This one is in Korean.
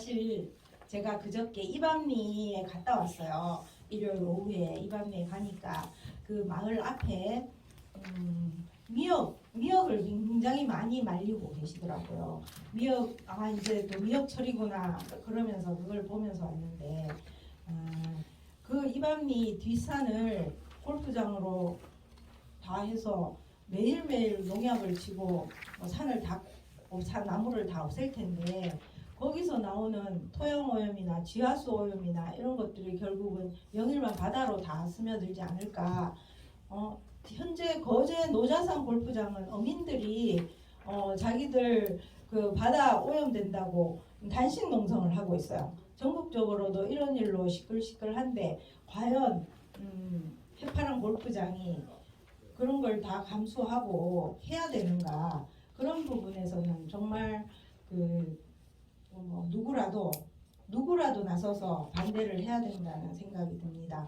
사실 제가 그저께 이밤리에 갔다 왔어요. 일요일 오후에 이밤리에 가니까 그 마을 앞에 음, 미역 미역을 굉장히 많이 말리고 계시더라고요. 미역 아 이제 또 미역철이구나 그러면서 그걸 보면서 왔는데 아, 그 이밤리 뒷산을 골프장으로 다 해서 매일매일 농약을 치고 뭐 산을 다 어, 산 나무를 다 없앨 텐데 거기서 나오는 토양 오염이나 지하수 오염이나 이런 것들이 결국은 영일만 바다로 다 스며들지 않을까. 어, 현재 거제 노자산 골프장은 어민들이 어, 자기들 그 바다 오염된다고 단식 농성을 하고 있어요. 전국적으로도 이런 일로 시끌시끌한데 과연 음, 해파란 골프장이 그런 걸 다 감수하고 해야 되는가 그런 부분에서는 정말 그 뭐 누구라도 누구라도 나서서 반대를 해야 된다는 생각이 듭니다.